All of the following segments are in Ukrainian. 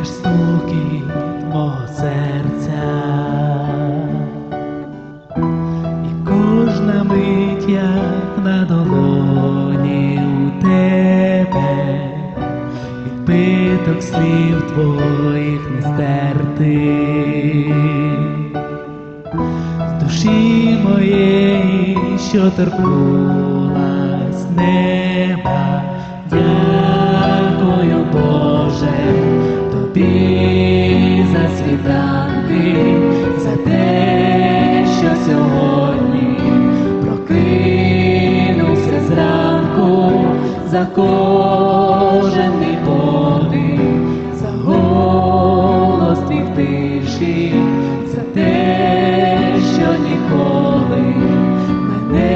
Ти ж мого серця, і кожна мить, як на долоні у тебе, відбиток слів твоїх не стерти, з душі моєї, що торкнулась неба. Я за кожен мій подих, за голос твій в тиші, за те, що ніколи мене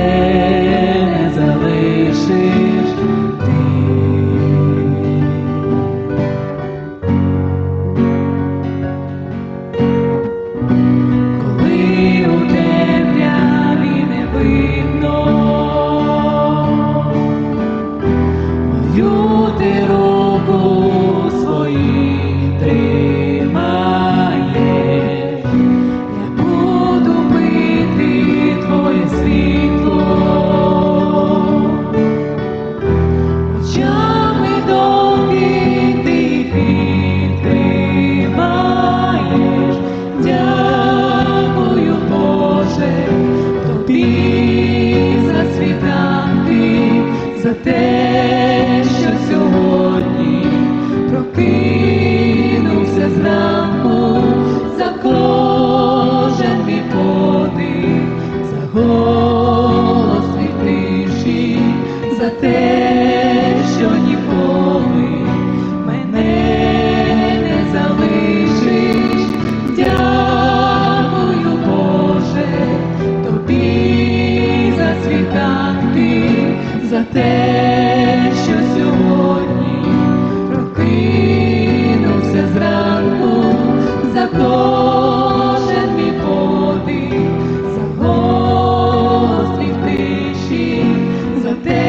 не залишиш. Ти be за те, що сьогодні прокинувся зранку, за кожен мій подих, за голос тиші, за те.